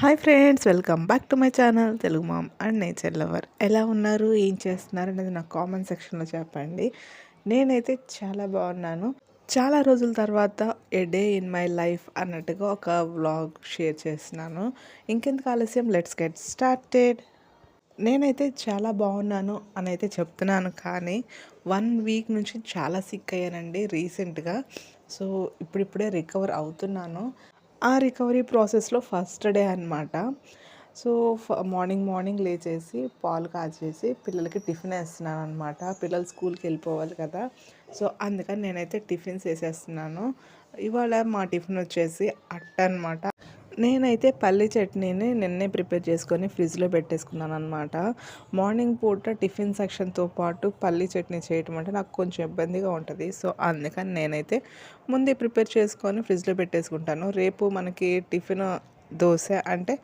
Hi friends welcome back to my channel Telugu mom and nature lover. ఎలా ఉన్నారు ఏం చేస్తున్నారు అనేది నాకు కామెంట్ సెక్షన్లో చెప్పండి. నేనైతే చాలా బాగున్నాను. చాలా రోజుల తర్వాత a day in my life అన్నట్టుగా ఒక వ్లాగ్ షేర్ చేస్తున్నాను. ఇంకెందుకు ఆలస్యం లెట్స్ గెట్ స్టార్టెడ్. నేనైతే చాలా బాగున్నాను అని అయితే చెప్తున్నాను కానీ వన్ వీక్ నుంచి చాలా సిక్ అయ్యానండి రీసెంట్గా. సో ఇప్పుడిప్పుడే రికవర్ అవుతున్నాను. ఆ రికవరీ ప్రాసెస్లో ఫస్ట్ డే అనమాట సో మార్నింగ్ మార్నింగ్ లేచేసి పాలు కాచేసి పిల్లలకి టిఫిన్ వేస్తున్నాను అనమాట పిల్లలు స్కూల్కి వెళ్ళిపోవాలి కదా. సో అందుకని నేనైతే టిఫిన్స్ వేసేస్తున్నాను. ఇవాళ మా టిఫిన్ వచ్చేసి అట్ట అనమాట నేనైతే పల్లి చట్నీని నిన్నే ప్రిపేర్ చేసుకొని ఫ్రిడ్జ్లో పెట్టేసుకున్నాను అనమాట మార్నింగ్ పూట టిఫిన్ సెక్షన్తో పాటు పల్లి చట్నీ చేయటం అంటే నాకు కొంచెం ఇబ్బందిగా ఉంటుంది. సో అందుకని నేనైతే ముందే ప్రిపేర్ చేసుకొని ఫ్రిడ్జ్లో పెట్టేసుకుంటాను. రేపు మనకి టిఫిన్ దోశ అంటే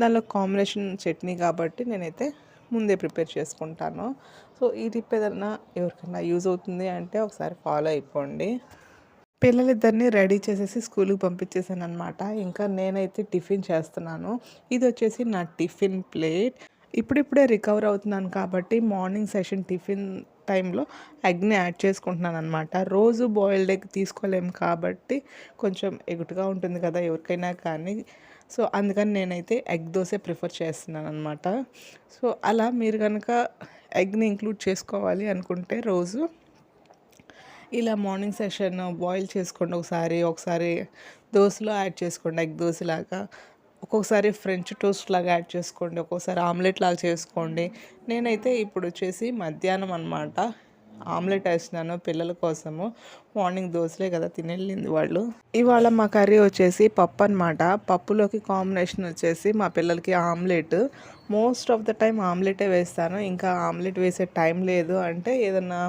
దానిలో కాంబినేషన్ చట్నీ కాబట్టి నేనైతే ముందే ప్రిపేర్ చేసుకుంటాను. సో ఈ టిప్ ఏదన్నా ఎవరికైనా యూజ్ అవుతుంది అంటే ఒకసారి ఫాలో అయిపోండి. పిల్లలిద్దరిని రెడీ చేసేసి స్కూల్కి పంపించేసాను అనమాట ఇంకా నేనైతే టిఫిన్ చేస్తున్నాను. ఇది వచ్చేసి నా టిఫిన్ ప్లేట్. ఇప్పుడిప్పుడే రికవర్ అవుతున్నాను కాబట్టి మార్నింగ్ సెషన్ టిఫిన్ టైంలో ఎగ్ని యాడ్ చేసుకుంటున్నాను అనమాట రోజు బాయిల్డ్ ఎగ్ తీసుకోలేము కాబట్టి కొంచెం ఎగుటుగా ఉంటుంది కదా ఎవరికైనా కానీ. సో అందుకని నేనైతే ఎగ్ దోశ ప్రిఫర్ చేస్తున్నాను అనమాట సో అలా మీరు కనుక ఎగ్ని ఇంక్లూడ్ చేసుకోవాలి అనుకుంటే రోజు ఇలా మార్నింగ్ సెషన్ బాయిల్ చేసుకోండి ఒకసారి ఒకసారి దోశలో యాడ్ చేసుకోండి ఎగ్ దోశ లాగా ఒక్కొక్కసారి ఫ్రెంచ్ టోస్ట్ లాగా యాడ్ చేసుకోండి ఒక్కొక్కసారి ఆమ్లెట్ లాగా చేసుకోండి. నేనైతే ఇప్పుడు వచ్చేసి మధ్యాహ్నం అనమాట ఆమ్లెట్ వేసినాను పిల్లల కోసము. మార్నింగ్ దోశలే కదా తినేళ్ళింది వాళ్ళు. ఇవాళ మా కర్రీ వచ్చేసి పప్పు అనమాట పప్పులోకి కాంబినేషన్ వచ్చేసి మా పిల్లలకి omelette most of the time ఆమ్లెటే వేస్తాను. ఇంకా ఆమ్లెట్ వేసే టైం లేదు. అంటే ఏదన్నా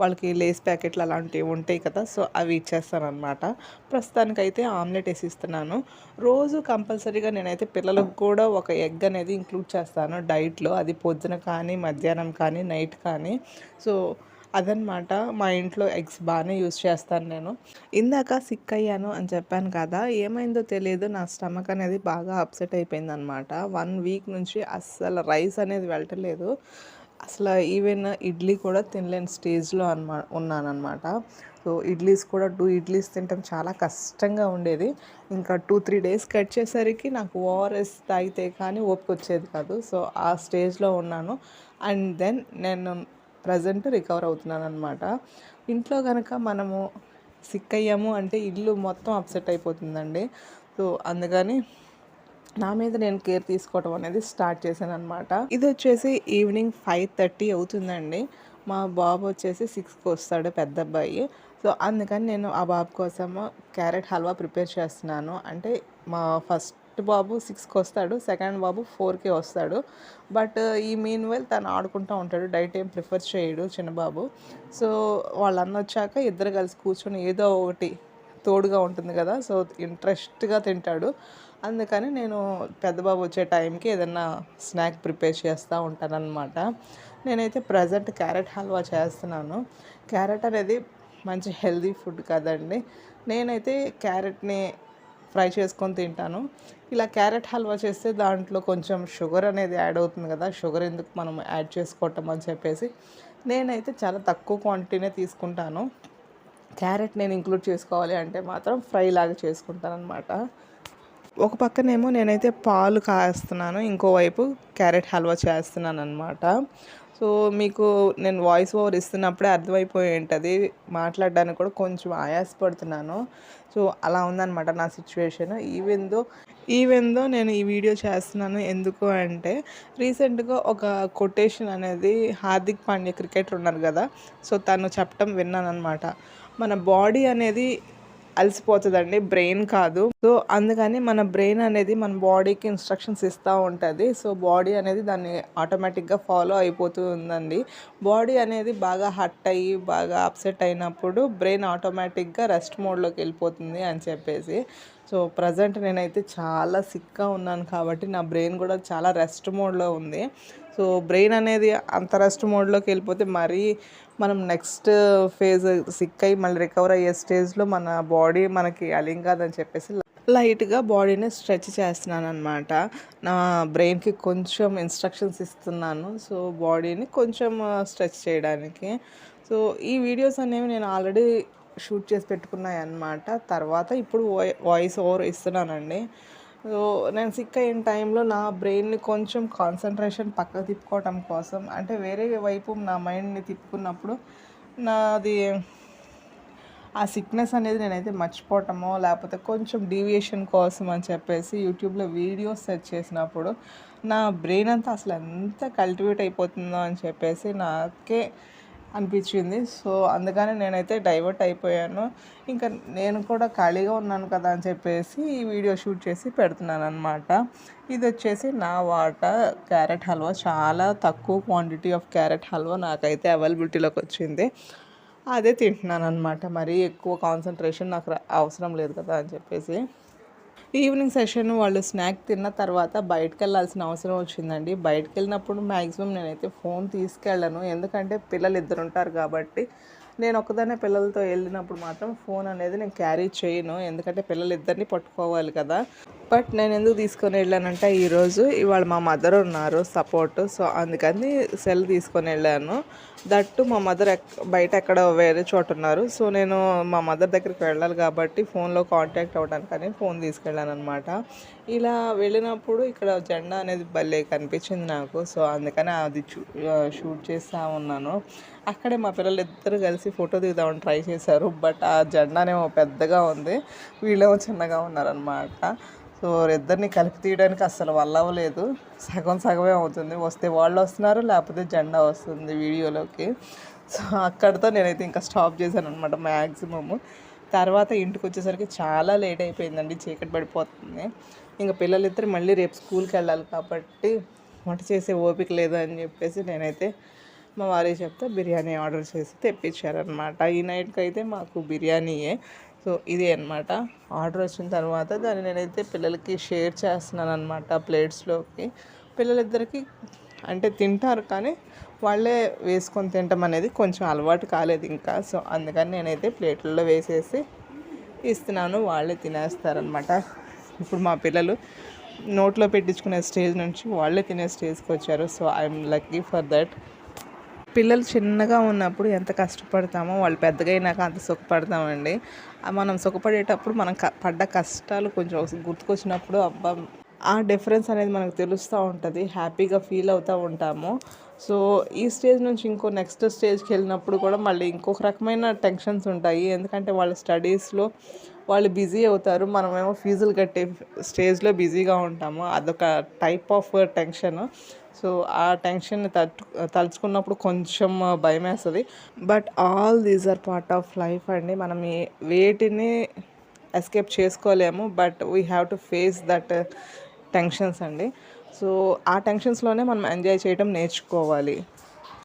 వాళ్ళకి లేస్ ప్యాకెట్లు అలాంటివి ఉంటాయి కదా సో అవి ఇచ్చేస్తాను అనమాట ప్రస్తుతానికైతే ఆమ్లెట్ వేసి ఇస్తున్నాను రోజు కంపల్సరీగా నేనైతే పిల్లలకు కూడా ఒక ఎగ్ అనేది ఇంక్లూడ్ చేస్తాను డైట్లో. అది పొద్దున కానీ మధ్యాహ్నం కానీ నైట్ కానీ. సో అదనమాట మా ఇంట్లో ఎగ్స్ బాగానే యూస్ చేస్తాను నేను. ఇందాక సిక్ అయ్యాను అని చెప్పాను కదా ఏమైందో తెలియదు. నా స్టమక్ అనేది బాగా అప్సెట్ అయిపోయింది అనమాట వన్ వీక్ నుంచి అస్సలు రైస్ అనేది వెళ్ళటలేదు. అసలు ఈవెన్ ఇడ్లీ కూడా తినలేని స్టేజ్లో అనమా ఉన్నానమాట సో ఇడ్లీస్ కూడా టూ ఇడ్లీస్ తినటం చాలా కష్టంగా ఉండేది. ఇంకా టూ త్రీ డేస్ కట్ చేసరికి నాకు ఓఆర్ఎస్ తాగితే కానీ ఓపిక వచ్చేది కాదు. సో ఆ స్టేజ్లో ఉన్నాను. అండ్ దెన్ నేను ప్రజెంట్ రికవర్ అవుతున్నాను అనమాట ఇంట్లో కనుక మనము సిక్ అయ్యాము అంటే ఇల్లు మొత్తం అప్సెట్ అయిపోతుందండి. సో అందుకని నా మీద నేను కేర్ తీసుకోవటం అనేది స్టార్ట్ చేశాను అనమాట ఇది వచ్చేసి ఈవినింగ్ ఫైవ్ థర్టీ అవుతుందండి. మా బాబు వచ్చేసి సిక్స్కి వస్తాడు పెద్ద అబ్బాయి. సో అందుకని నేను ఆ బాబు కోసము క్యారెట్ హల్వా ప్రిపేర్ చేస్తున్నాను. అంటే మా ఫస్ట్ బాబు సిక్స్కి వస్తాడు సెకండ్ బాబు ఫోర్కి వస్తాడు. బట్ ఈ మీన్ వెల్ తను ఆడుకుంటూ ఉంటాడు డైట్ ఏం ప్రిఫర్ చేయడు చిన్నబాబు సో వాళ్ళన్న వచ్చాక ఇద్దరు కలిసి కూర్చొని ఏదో ఒకటి తోడుగా ఉంటుంది కదా సో ఇంట్రెస్ట్గా తింటాడు. అందుకని నేను పెద్దబాబు వచ్చే టైంకి ఏదన్నా స్నాక్ ప్రిపేర్ చేస్తూ ఉంటానన్నమాట. నేనైతే ప్రజెంట్ క్యారెట్ హల్వా చేస్తున్నాను. క్యారెట్ అనేది మంచి హెల్దీ ఫుడ్ కదండి. నేనైతే క్యారెట్ని ఫ్రై చేసుకొని తింటాను. ఇలా క్యారెట్ హల్వా చేస్తే దాంట్లో కొంచెం షుగర్ అనేది యాడ్ అవుతుంది కదా షుగర్ ఎందుకు మనం యాడ్ చేసుకోవటం అని చెప్పేసి నేనైతే చాలా తక్కువ క్వాంటిటీనే తీసుకుంటాను. క్యారెట్ నేను ఇంక్లూడ్ చేసుకోవాలి అంటే మాత్రం ఫ్రై లాగా చేసుకుంటాను అనమాట ఒక పక్కనేమో నేనైతే పాలు కాస్తున్నాను ఇంకోవైపు క్యారెట్ హల్వా చేస్తున్నాను అనమాట సో మీకు నేను వాయిస్ ఓవర్ ఇస్తున్నప్పుడే అర్థమైపోయి ఉంటుంది మాట్లాడడానికి కూడా కొంచెం ఆయాసపడుతున్నాను. సో అలా ఉందన్నమాట నా situation. Even though even though నేను ఈ వీడియో చేస్తున్నాను ఎందుకు అంటే రీసెంట్గా ఒక కొటేషన్ అనేది హార్దిక్ పాండ్య క్రికెటర్ ఉన్నారు కదా సో తను చెప్పటం విన్నాను అనమాట మన బాడీ అనేది అలసిపోతుందండి బ్రెయిన్ కాదు. సో అందుకని మన బ్రెయిన్ అనేది మన బాడీకి ఇన్స్ట్రక్షన్స్ ఇస్తూ ఉంటుంది. సో బాడీ అనేది దాన్ని ఆటోమేటిక్గా ఫాలో అయిపోతూ ఉందండి బాడీ అనేది బాగా హట్ అయ్యి బాగా అప్సెట్ అయినప్పుడు బ్రెయిన్ ఆటోమేటిక్గా రెస్ట్ మోడ్లోకి వెళ్ళిపోతుంది అని చెప్పేసి. సో ప్రజెంట్ నేనైతే చాలా సిక్గా ఉన్నాను కాబట్టి నా బ్రెయిన్ కూడా చాలా రెస్ట్ మోడ్లో ఉంది. సో బ్రెయిన్ అనేది అంత రెస్ట్ మోడ్లోకి వెళ్ళిపోతే మరీ మనం నెక్స్ట్ ఫేజ్ సిక్ అయ్యి మళ్ళీ రికవర్ అయ్యే స్టేజ్లో మన బాడీ మనకి అలింగ్ కాదని చెప్పేసి లైట్గా బాడీని స్ట్రెచ్ చేస్తున్నాను అనమాట నా బ్రెయిన్కి కొంచెం ఇన్స్ట్రక్షన్స్ ఇస్తున్నాను. సో బాడీని కొంచెం స్ట్రెచ్ చేయడానికి. సో ఈ వీడియోస్ అనేవి నేను ఆల్రెడీ షూట్ చేసి పెట్టుకున్నాయి అన్నమాట తర్వాత ఇప్పుడు వాయిస్ ఓవర్ ఇస్తున్నానండి. సో నేను సిక్ అయిన టైంలో నా బ్రెయిన్ని కొంచెం కాన్సన్ట్రేషన్ పక్కకు తిప్పుకోవటం కోసం అంటే వేరే వైపు నా మైండ్ని తిప్పుకున్నప్పుడు నాది ఆ సిక్నెస్ అనేది నేనైతే మర్చిపోవటమో లేకపోతే కొంచెం డీవియేషన్ కోసం అని చెప్పేసి యూట్యూబ్లో వీడియోస్ సెర్చ్ చేసినప్పుడు నా బ్రెయిన్ అంతా అసలు ఎంత కల్టివేట్ అయిపోతుందో అని చెప్పేసి నాకే అనిపించింది. సో అందుకని నేనైతే డైవర్ట్ అయిపోయాను. ఇంకా నేను కూడా ఖాళీగా ఉన్నాను కదా అని చెప్పేసి ఈ వీడియో షూట్ చేసి పెడుతున్నాను అనమాట ఇది వచ్చేసి నా వాట క్యారెట్ హల్వా. చాలా తక్కువ క్వాంటిటీ ఆఫ్ క్యారెట్ హల్వా నాకైతే అవైలబిలిటీలోకి వచ్చింది. అదే తింటున్నాను అనమాట మరీ ఎక్కువ కాన్సన్ట్రేషన్ నాకు అవసరం లేదు కదా అని చెప్పేసి. ఈవినింగ్ సెషన్ వాళ్ళు స్నాక్ తిన్న తర్వాత బయటకు వెళ్ళాల్సిన అవసరం వచ్చిందండి. బయటకు వెళ్ళినప్పుడు మ్యాక్సిమం నేనైతే ఫోన్ తీసుకెళ్ళను. ఎందుకంటే పిల్లలు ఇద్దరు ఉంటారు కాబట్టి నేను ఒక్కదానే పిల్లలతో వెళ్ళినప్పుడు మాత్రం ఫోన్ అనేది నేను క్యారీ చేయను. ఎందుకంటే పిల్లలు ఇద్దరిని పట్టుకోవాలి కదా. బట్ నేను ఎందుకు తీసుకొని వెళ్ళానంటే ఈరోజు ఇవాళ మా మదర్ ఉన్నారు సపోర్ట్. సో అందుకని సెల్ తీసుకొని వెళ్ళాను. దట్టు మా మదర్ బయట ఎక్కడ వేరే చోట ఉన్నారు. సో నేను మా మదర్ దగ్గరికి వెళ్ళాలి కాబట్టి ఫోన్లో కాంటాక్ట్ అవ్వడానికని ఫోన్ తీసుకెళ్ళాను అనమాట ఇలా వెళ్ళినప్పుడు ఇక్కడ జెండా అనేది భలే కనిపించింది నాకు. సో అందుకని అది షూట్ చేస్తూ ఉన్నాను. అక్కడే మా పిల్లలు ఇద్దరు కలిసి ఫోటో దిగుదామని ట్రై చేశారు. బట్ ఆ జెండానేమో పెద్దగా ఉంది. వీళ్ళేమో చిన్నగా ఉన్నారనమాట సో ఇద్దరిని కలిపి తీయడానికి అసలు వల్ల అవ్వలేదు. సగం సగమే అవుతుంది. వస్తే వాళ్ళు వస్తున్నారు లేకపోతే జెండా వస్తుంది వీడియోలోకి. సో అక్కడితో నేనైతే ఇంకా స్టాప్ చేశాను అనమాట మ్యాక్సిమము తర్వాత ఇంటికి వచ్చేసరికి చాలా లేట్ అయిపోయిందండి చీకటి పడిపోతుంది. ఇంకా పిల్లలిద్దరు మళ్ళీ రేపు స్కూల్కి వెళ్ళాలి కాబట్టి వంట చేసే ఓపిక లేదు అని చెప్పేసి నేనైతే మా వారి చెప్తే బిర్యానీ ఆర్డర్ చేసి తెప్పించారనమాట ఈ నైట్కి అయితే మాకు బిర్యానీయే. సో ఇదే అనమాట ఆర్డర్ వచ్చిన తర్వాత దాన్ని నేనైతే పిల్లలకి షేర్ చేస్తున్నాను అనమాట ప్లేట్స్లోకి. పిల్లలిద్దరికి అంటే తింటారు కానీ వాళ్ళే వేసుకొని తింటాం అనేది కొంచెం అలవాటు కాలేదు ఇంకా. సో అందుకని నేనైతే ప్లేట్లలో వేసేసి ఇస్తున్నాను. వాళ్ళే తినేస్తారనమాట ఇప్పుడు మా పిల్లలు నోట్లో పెట్టించుకునే స్టేజ్ నుంచి వాళ్ళే తినే స్టేజ్కి వచ్చారు. So I'm lucky for that. పిల్లలు చిన్నగా ఉన్నప్పుడు ఎంత కష్టపడతామో వాళ్ళు పెద్దగా అయినాక అంత సుఖపడతామండి. మనం సుఖపడేటప్పుడు మనం పడ్డ కష్టాలు కొంచెం గుర్తుకొచ్చినప్పుడు అబ్బా ఆ డిఫరెన్స్ అనేది మనకు తెలుస్తూ ఉంటుంది. హ్యాపీగా ఫీల్ అవుతూ ఉంటాము. సో ఈ స్టేజ్ నుంచి ఇంకో నెక్స్ట్ స్టేజ్కి వెళ్ళినప్పుడు కూడా మళ్ళీ ఇంకొక రకమైన టెన్షన్స్ ఉంటాయి. ఎందుకంటే వాళ్ళ స్టడీస్లో వాళ్ళు బిజీ అవుతారు. మనమేమో ఫీజులు కట్టే స్టేజ్లో బిజీగా ఉంటాము. అదొక టైప్ ఆఫ్ టెన్షన్. సో ఆ టెన్షన్ తట్టు తలుచుకున్నప్పుడు కొంచెం భయం వేస్తుంది. But all these are part of life అండి. మనం వేటిని ఎస్కేప్ చేసుకోలేము. But we have to face that tensions అండి. సో ఆ టెన్షన్స్లోనే మనం ఎంజాయ్ చేయడం నేర్చుకోవాలి.